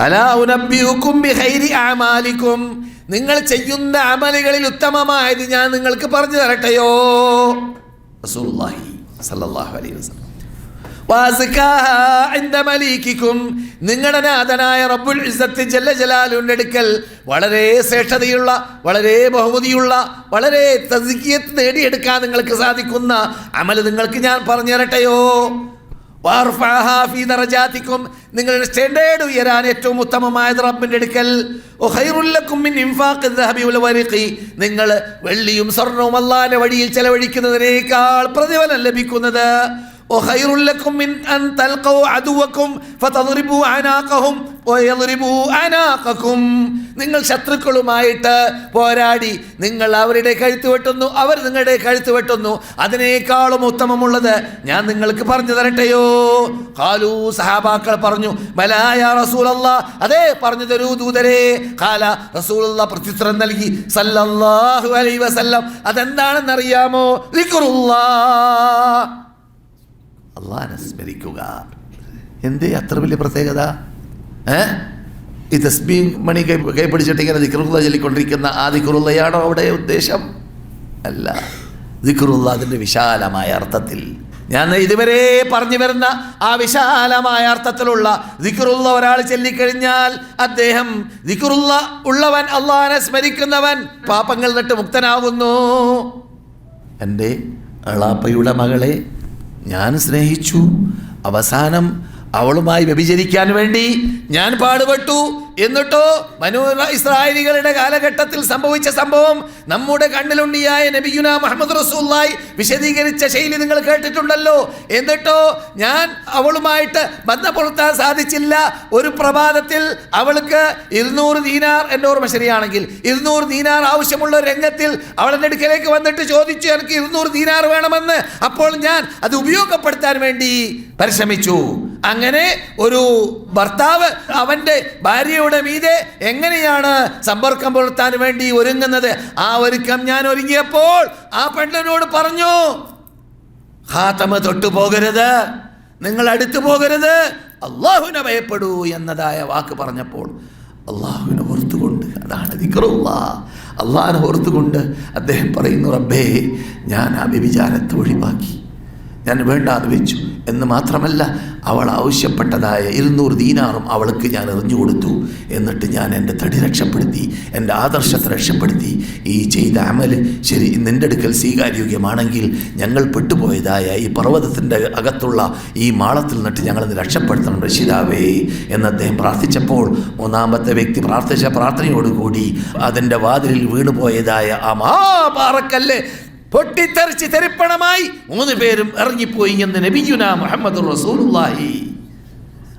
അലാ ഉനബ്ബിഉക്കും ബിഖൈരി അഅമാലിക്കും നിങ്ങൾ ചെയ്യുന്ന അമലുകളിൽ ഉത്തമമായത് ഞാൻ നിങ്ങൾക്ക് പറഞ്ഞു തരട്ടെയോ? റസൂലുള്ളാഹി സല്ലല്ലാഹു അലൈഹി നിങ്ങളുടെ റബ്ബുൽ ഇസ്സത്ത് ജല്ല അടുക്കൽ വളരെ ശ്രേഷ്ഠതയുള്ള വളരെ ബഹുമതിയുള്ള വളരെ തസിക്കിയത്ത് നേടിയെടുക്കാൻ നിങ്ങൾക്ക് സാധിക്കുന്ന അമൽ നിങ്ങൾക്ക് ഞാൻ പറഞ്ഞു തരട്ടെയോ? നിങ്ങളുടെ സ്റ്റാൻഡേർഡ് ഉയരാൻ ഏറ്റവും ഉത്തമമായത് റബ്ബിന്റെ അടുക്കൽ. നിങ്ങൾ വെള്ളിയും സ്വർണവും അള്ളാഹിന്റെ വഴിയിൽ ചെലവഴിക്കുന്നതിനേക്കാൾ പ്രതിഫലം ലഭിക്കുന്നത്. وخير لكم من أن تلقوا عدوكم فتضربوا أعناقهم ويضربوا أعناقكم നിങ്ങൾ ശത്രുക്കളുമായിട്ട് പോരാടി നിങ്ങൾ അവരുടെ കഴുത്ത് വെട്ടുന്നു അവർ നിങ്ങളുടെ കഴുത്ത് വെട്ടുന്നു അതിനേക്കാളും ഉത്തമമുള്ളത് ഞാൻ നിങ്ങൾക്ക് പറഞ്ഞു തരട്ടെയോ കാലു സഹാബാക്കൾ പറഞ്ഞു ബലായ റസൂലല്ല അതെ പറഞ്ഞു തരൂ ദൂതരെ കാല റസൂലുള്ള പ്രത്യുത്തരം നൽകി സല്ലല്ലാഹു അലൈഹി വസല്ലം അതെന്താണെന്നറിയാമോ ദിക്റുല്ലാഹ് അള്ളാഹിനെ സ്മരിക്കുക എന്തേ? അത്ര വലിയ പ്രത്യേകത? ഏ? ഈ തസ്ബീൻ മണി കൈ കൈ പിടിച്ചിട്ട് ഇങ്ങനെ ദിക്റുള്ള ചൊല്ലിക്കൊണ്ടിരിക്കുന്ന ആ ദിക്റുള്ളയാണോ അവിടെ ഉദ്ദേശം? അല്ല. ദിക്റുള്ള അതിന്റെ വിശാലമായ അർത്ഥത്തിൽ. ഞാൻ ഇതുവരെ പറഞ്ഞു വരുന്ന ആ വിശാലമായ അർത്ഥത്തിലുള്ള ദിക്റുള്ള ഒരാൾ ചൊല്ലിക്കഴിഞ്ഞാൽ അദ്ദേഹം ദിക്റുള്ള ഉള്ളവൻ അള്ളഹാനെ സ്മരിക്കുന്നവൻ പാപങ്ങൾ നിട്ട് മുക്തനാകുന്നു എന്റെ അളാപ്പയുടെ മകളെ ഞാൻ സ്നേഹിച്ചു. അവസാനം അവളുമായി വ്യഭിചരിക്കാൻ വേണ്ടി ഞാൻ പാടുപെട്ടു. എന്നിട്ടോ മനു ഇസ്രായേലികളുടെ കാലഘട്ടത്തിൽ സംഭവിച്ച സംഭവം നമ്മുടെ കണ്ണിലുണ്ടിയായ നബിയുന മുഹമ്മദ് റസൂല്ലായി വിശദീകരിച്ച ശൈലി നിങ്ങൾ കേട്ടിട്ടുണ്ടല്ലോ. എന്നിട്ടോ ഞാൻ അവളുമായിട്ട് ബന്ധപ്പെടുത്താൻ സാധിച്ചില്ല. ഒരു പ്രഭാതത്തിൽ അവൾക്ക് ഇരുന്നൂറ് ദീനാർ എന്റെ ഓർമ്മ ശരിയാണെങ്കിൽ ഇരുന്നൂറ് ദീനാർ ആവശ്യമുള്ള രംഗത്തിൽ അവൾ അടുക്കലേക്ക് വന്നിട്ട് ചോദിച്ചു എനിക്ക് ഇരുന്നൂറ് ദീനാർ വേണമെന്ന്. അപ്പോൾ ഞാൻ അത് ഉപയോഗപ്പെടുത്താൻ വേണ്ടി പരിശ്രമിച്ചു. അങ്ങനെ ഒരു ഭർത്താവ് അവന്റെ ഭാര്യയുടെ മീതെ എങ്ങനെയാണ് സമ്പർക്കം പുലർത്താൻ വേണ്ടി ഒരുങ്ങുന്നത്? ആ ഒരുക്കം ഞാൻ ഒരുങ്ങിയപ്പോൾ ആ പെണ്ണനോട് പറഞ്ഞു ഹാത്തമ തൊട്ടു പോകരുത് നിങ്ങൾ അടുത്തു പോകരുത് അള്ളാഹുവിനെ ഭയപ്പെടൂ എന്നതായ വാക്ക് പറഞ്ഞപ്പോൾ അള്ളാഹുവിനെ ഓർത്തുകൊണ്ട് അതാണ് ദിക്റുള്ള അള്ളാഹിനെ ഓർത്തുകൊണ്ട് അദ്ദേഹം പറയുന്നു റബ്ബേ ഞാൻ ആ വ്യഭിചാരത്തെ ഒഴിവാക്കി ഞാൻ വേണ്ടാന്ന് വെച്ചു എന്ന് മാത്രമല്ല അവൾ ആവശ്യപ്പെട്ടതായ ഇരുന്നൂറ് ദീനാറും അവൾക്ക് ഞാൻ എറിഞ്ഞു കൊടുത്തു. എന്നിട്ട് ഞാൻ എന്റെ തടി രക്ഷപ്പെടുത്തി എന്റെ ആദർശത്തെ രക്ഷപ്പെടുത്തി. ഈ ചെയ്ത അമൽ ശരി നിന്റെ അടുക്കൽ സ്വീകാര്യോഗ്യമാണെങ്കിൽ ഞങ്ങൾ പെട്ടുപോയതായ ഈ പർവതത്തിന്റെ അകത്തുള്ള ഈ മാളത്തിൽ നിന്നിട്ട് ഞങ്ങളത് രക്ഷപ്പെടുത്തണം രക്ഷിതാവേ എന്ന് അദ്ദേഹം പ്രാർത്ഥിച്ചപ്പോൾ മൂന്നാമത്തെ വ്യക്തി പ്രാർത്ഥിച്ച പ്രാർത്ഥനയോടുകൂടി അതിന്റെ വാതിലിൽ വീണുപോയതായ ആ മഹാപാറക്കല്ല് പൊട്ടിത്തെറിച്ച് തെറിപ്പണമായി മൂന്ന് പേരും ഇറങ്ങിപ്പോയി എന്ന് നബിയുന മുഹമ്മദ് റസൂലുള്ളാഹി.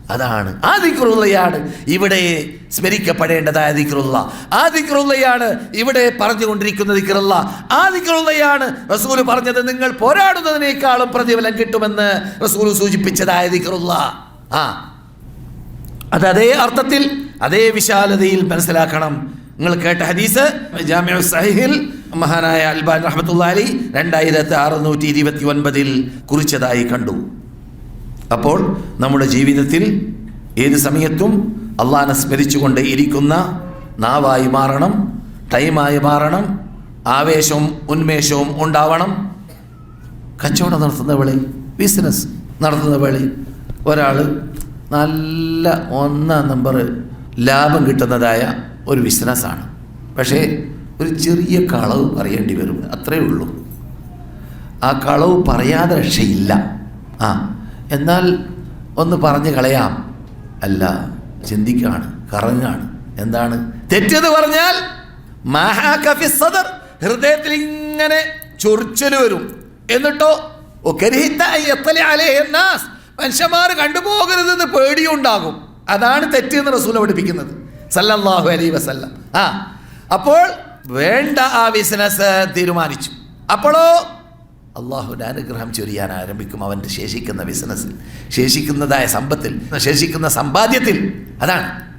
അതാണ്. ആ ദിക്റുള്ളയാണ് ഇവിടെ സ്മരിക്കപ്പെടേണ്ടതായ ദിക്റുള്ള. ആ ദിക്റുള്ളയാണ് ഇവിടെ പറഞ്ഞുകൊണ്ടിരിക്കുന്ന ദിക്റുള്ള. ആ ദിക്റുള്ളയാണ് റസൂൽ പറഞ്ഞത് നിങ്ങൾ പോരാടുന്നതിനേക്കാളും പ്രതിഫലം കിട്ടുമെന്ന് റസൂൽ സൂചിപ്പിച്ചതായ ദിക്റുള്ള. ആ. അത് അതേ അർത്ഥത്തിൽ അതേ വിശാലതയിൽ മനസ്സിലാക്കണം. നിങ്ങൾ കേട്ട ഹദീസ് ജാമ്യ സഹിഹിൽ മഹാനായ അൽബാൻ റഹ്മത്തുള്ള രണ്ടായിരത്തി അറുന്നൂറ്റി ഇരുപത്തി ഒൻപതിൽ കുറിച്ചതായി കണ്ടു. അപ്പോൾ നമ്മുടെ ജീവിതത്തിൽ ഏത് സമയത്തും അള്ളാഹനെ സ്മരിച്ചുകൊണ്ട് ഇരിക്കുന്ന നാവായി മാറണം ടൈമായി മാറണം ആവേശവും ഉന്മേഷവും ഉണ്ടാവണം. കച്ചവടം നടത്തുന്ന വേളയിൽ ബിസിനസ് നടത്തുന്ന വേളയിൽ ഒരാൾ നല്ല ഒന്നാം നമ്പർ ലാഭം കിട്ടുന്നതായ ഒരു ബിസിനസ്സാണ്. പക്ഷേ ഒരു ചെറിയ കളവ് പറയേണ്ടി വരും. അത്രയേ ഉള്ളൂ. ആ കളവ് പറയാതെ രക്ഷയില്ല. ആ എന്നാൽ ഒന്ന് പറഞ്ഞ് കളയാം. അല്ല ചിന്തിക്കാണ് കറങ്ങാണ്. എന്താണ്? തെറ്റെന്ന് പറഞ്ഞാൽ മഹാകഫി സദർ ഹൃദയത്തിൽ ഇങ്ങനെ ചൊറിച്ചൽ വരും. എന്നിട്ടോ. മനുഷ്യന്മാർ കണ്ടുപോകരുതെന്ന് പേടിയുണ്ടാകും. അതാണ് തെറ്റെന്ന് റസൂല പഠിപ്പിക്കുന്നത് സല്ലല്ലാഹു അലൈ വസല്ലം. ആ അപ്പോൾ വേണ്ട ആ ബിസിനസ് തീരുമാനിച്ചു. അപ്പോഴോ അള്ളാഹുവിന്റെ അനുഗ്രഹം ചൊരിയാൻ ആരംഭിക്കും അവന്റെ ശേഷിക്കുന്ന ബിസിനസ്സിൽ ശേഷിക്കുന്നതായ സമ്പത്തിൽ ശേഷിക്കുന്ന സമ്പാദ്യത്തിൽ. അതാണ്.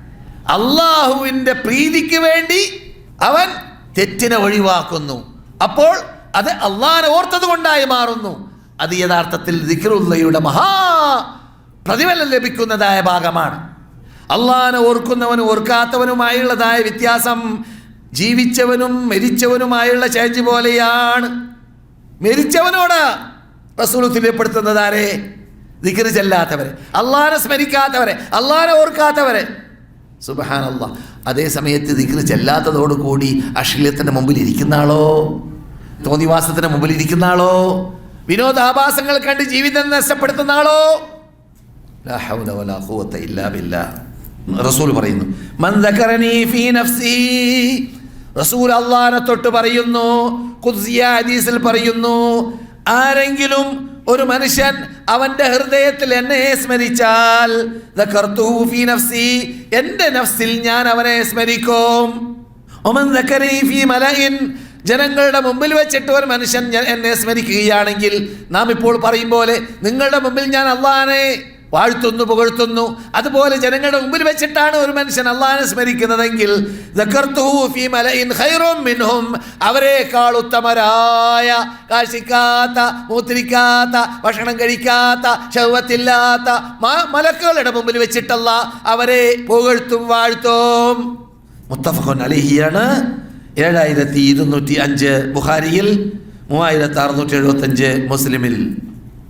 അള്ളാഹുവിന്റെ പ്രീതിക്ക് വേണ്ടി അവൻ തെറ്റിനെ ഒഴിവാക്കുന്നു. അപ്പോൾ അത് അള്ളാഹിനെ ഓർത്തത് കൊണ്ടായി മാറുന്നു. അത് യഥാർത്ഥത്തിൽ ദിക്റുള്ളയുടെ മഹാ പ്രതിഫലം ലഭിക്കുന്നതായ ഭാഗമാണ്. അള്ളാനെ ഓർക്കുന്നവനും ഓർക്കാത്തവനുമായുള്ളതായ വ്യത്യാസം ജീവിച്ചവനും മരിച്ചവനുമായുള്ള ചേഞ്ച് പോലെയാണ്. മരിച്ചവനോട് റസൂൽ തുല്യപ്പെടുത്തുന്നത് ആരെ? ദിക്കറ് ചെല്ലാത്തവരെ. അള്ളാഹാനെ സ്മരിക്കാത്തവരെ അള്ളാഹാനെ ഓർക്കാത്തവരെ. അള്ളാ അതേ സമയത്ത് ദിക്കറ് ചെല്ലാത്തതോടുകൂടി അശ്ലീലത്തിന്റെ മുമ്പിൽ ഇരിക്കുന്ന ആളോ? തോന്നിവാസത്തിന് മുമ്പിൽ ഇരിക്കുന്ന ആളോ? വിനോദാഭാസങ്ങൾ കണ്ട് ജീവിതം നഷ്ടപ്പെടുത്തുന്ന ആളോ? ലാ ഹൗല വലാ ഖുവത ഇല്ലാ ബില്ലാ. റസൂൽ പറയുന്നു. മൻ ഫീ നഫ്സി. റസൂൽ അള്ളാനെ തൊട്ട് പറയുന്നു. ഹദീസിൽ പറയുന്നു. ആരെങ്കിലും ഒരു മനുഷ്യൻ അവന്റെ ഹൃദയത്തിൽ എന്നെ സ്മരിച്ചാൽ ഫീ നഫ്സി. എന്റെ നഫ്സിൽ ഞാൻ അവനെ സ്മരിക്കും. ഒമൻ ദക്കറനി ഫീ മലഇൻ. ജനങ്ങളുടെ മുമ്പിൽ വെച്ചിട്ട് ഒരു മനുഷ്യൻ എന്നെ സ്മരിക്കുകയാണെങ്കിൽ നാം ഇപ്പോൾ പറയും പോലെ നിങ്ങളുടെ മുമ്പിൽ ഞാൻ അള്ളാനെ വാഴ്ത്തുന്നു പുകഴ്ത്തുന്നു. അതുപോലെ ജനങ്ങളുടെ മുമ്പിൽ വെച്ചിട്ടാണ് ഒരു മനുഷ്യൻ അള്ളാഹാനെ സ്മരിക്കുന്നതെങ്കിൽ അവരെക്കാൾ ഉത്തമരായ കാശിക്കാത്ത മൂത്തിരിക്കാത്ത ഭക്ഷണം കഴിക്കാത്ത ശൗവത്തില്ലാത്ത മലക്കുകളുടെ മുമ്പിൽ വെച്ചിട്ടല്ല അവരെ പുകഴ്ത്തും വാഴ്ത്തും. മുത്തഫഖുൻ അലിഹിയാണ്. ഏഴായിരത്തി ഇരുന്നൂറ്റി അഞ്ച് ബുഹാരിയിൽ മൂവായിരത്തി അറുന്നൂറ്റി എഴുപത്തഞ്ച് മുസ്ലിമിൽ.